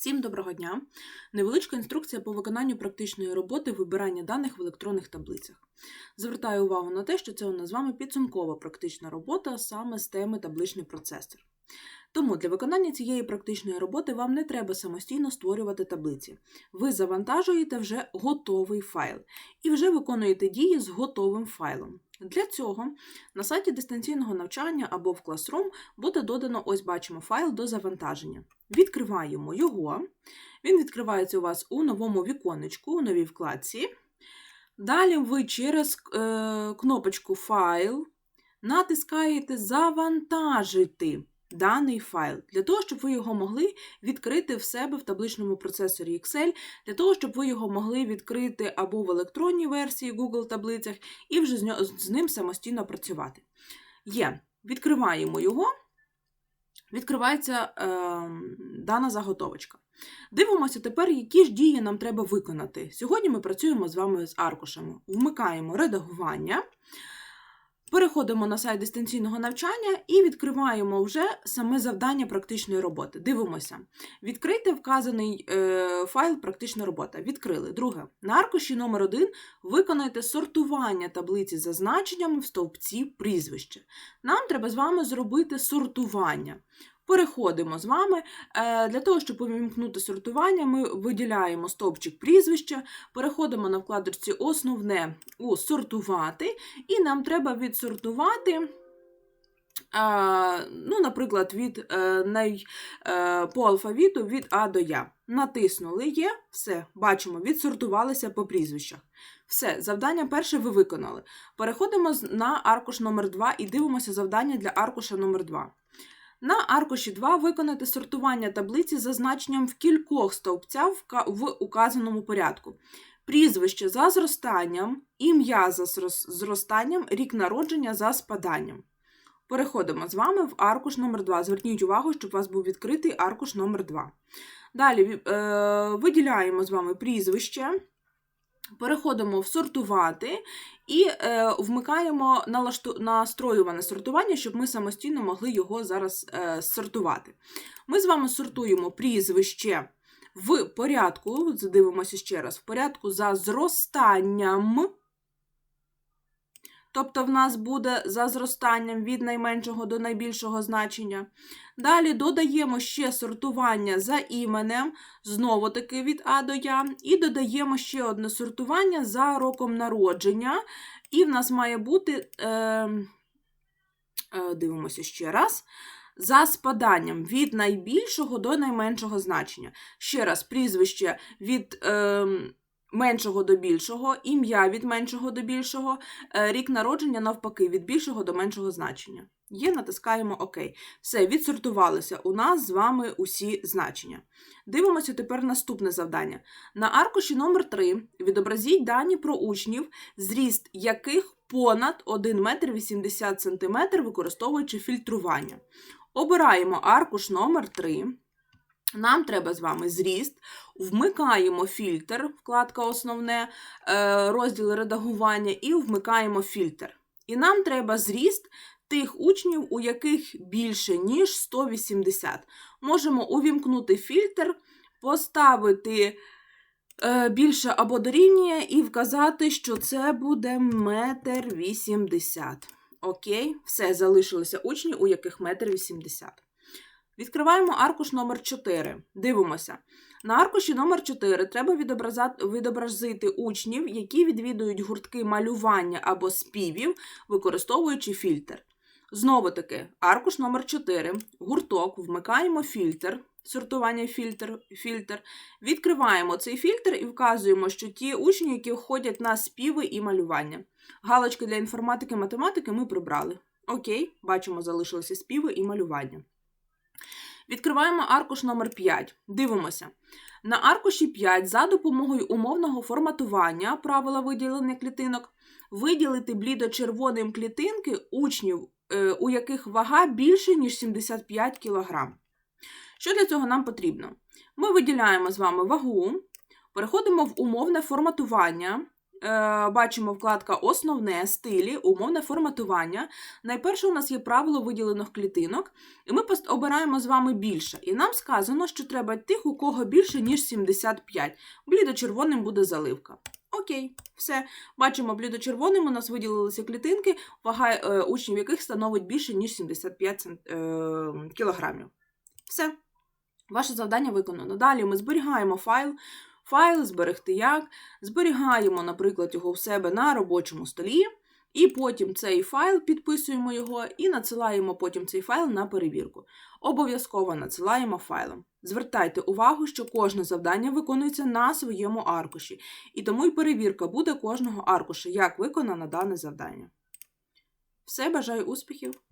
Всім доброго дня! Невеличка інструкція по виконанню практичної роботи вибирання даних в електронних таблицях. Звертаю увагу на те, що це у нас з вами підсумкова практична робота саме з теми табличний процесор. Тому для виконання цієї практичної роботи вам не треба самостійно створювати таблиці. Ви завантажуєте вже готовий файл і вже виконуєте дії з готовим файлом. Для цього на сайті дистанційного навчання або в Classroom буде додано, ось бачимо, файл до завантаження. Відкриваємо його. Він відкривається у вас у новому віконечку, у новій вкладці. Далі ви через е, кнопочку Файл натискаєте Завантажити даний файл, для того, щоб ви його могли відкрити в себе в табличному процесорі Excel, для того, щоб ви його могли відкрити або в електронній версії Google таблицях і вже з, ним самостійно працювати. Є, відкриваємо його, відкривається е, дана заготовочка. Дивимося тепер, які ж дії нам треба виконати. Сьогодні ми працюємо з вами з аркушами. Вмикаємо редагування. Переходимо на сайт дистанційного навчання і відкриваємо вже саме завдання практичної роботи. Дивимося. Відкрийте вказаний е, файл практична робота. Відкрили. Друге. На аркуші номер 1 виконайте сортування таблиці за значеннями в стовпці прізвище. Нам треба з вами зробити сортування. Переходимо з вами. Е, Для того, щоб увімкнути сортування, ми виділяємо стовпчик прізвища, переходимо на вкладочці Основне у сортувати, і нам треба відсортувати. Ну, наприклад, від е, най, е, по алфавіту від А до Я. Натиснули є, все, бачимо, відсортувалися по прізвищах. Все, завдання перше ви виконали. Переходимо на аркуш номер 2 і дивимося завдання для аркуша номер 2. На аркуші 2 виконати сортування таблиці за значенням в кількох стовпцях в указаному порядку. Прізвище за зростанням, ім'я за зростанням, рік народження за спаданням. Переходимо з вами в аркуш номер 2. Зверніть увагу, щоб у вас був відкритий аркуш номер 2. Далі е, виділяємо з вами прізвище, переходимо в сортувати і е, вмикаємо налашту... настроюване сортування, щоб ми самостійно могли його зараз е, сортувати. Ми з вами сортуємо прізвище в порядку, задивимося ще раз, в порядку за зростанням. Тобто в нас буде за зростанням від найменшого до найбільшого значення. Далі додаємо ще сортування за іменем, знову таки від А до Я, і додаємо ще одне сортування за роком народження. І в нас має бути, е, е, дивимося ще раз, за спаданням від найбільшого до найменшого значення. Ще раз, прізвище від е, меншого до більшого, ім'я від меншого до більшого, е, рік народження навпаки, від більшого до меншого значення. Є, натискаємо ОК. Все, відсортувалися у нас з вами усі значення. Дивимося тепер наступне завдання. На аркуші номер 3 відобразіть дані про учнів, зріст яких понад 1 метр 80 см, використовуючи фільтрування. Обираємо аркуш номер 3. Нам треба з вами зріст, вмикаємо фільтр, вкладка основне, е, розділ редагування, і вмикаємо фільтр. І нам треба зріст тих учнів, у яких більше, ніж 180. Можемо увімкнути фільтр, поставити е, більше або дорівнює і вказати, що це буде метр вісімдесят. Окей, все, залишилися учні, у яких метр вісімдесят. Відкриваємо аркуш номер 4. Дивимося. На аркуші номер 4 треба відобразити учнів, які відвідують гуртки малювання або співів, використовуючи фільтр. Знову таки, аркуш номер 4, гурток, вмикаємо фільтр, сортування фільтр, фільтр, відкриваємо цей фільтр і вказуємо, що ті учні, які ходять на співи і малювання. Галочки для інформатики математики ми прибрали. Окей, бачимо, залишилися співи і малювання. Відкриваємо аркуш номер 5. Дивимося. На аркуші 5 за допомогою умовного форматування правила виділення клітинок виділити блідо-червоним клітинки учнів, е, у яких вага більше, ніж 75 кг. Що для цього нам потрібно? Ми виділяємо з вами вагу, переходимо в умовне форматування, бачимо вкладка Основне, стилі, умовне форматування. Найперше у нас є правило виділених клітинок, і ми обираємо з вами більше. І нам сказано, що треба тих, у кого більше, ніж 75. Блідо-червоним буде заливка. Окей, все. Бачимо, блідо-червоним у нас виділилися клітинки, вага е, учнів яких становить більше, ніж 75 е, кілограмів. Все. Ваше завдання виконано. Далі ми зберігаємо файл. Файл зберегти як. Зберігаємо, наприклад, його в себе на робочому столі, і потім цей файл підписуємо його і надсилаємо потім цей файл на перевірку. Обов'язково надсилаємо файлом. Звертайте увагу, що кожне завдання виконується на своєму аркуші, і тому й перевірка буде кожного аркуша, як виконано дане завдання. Все, бажаю успіхів!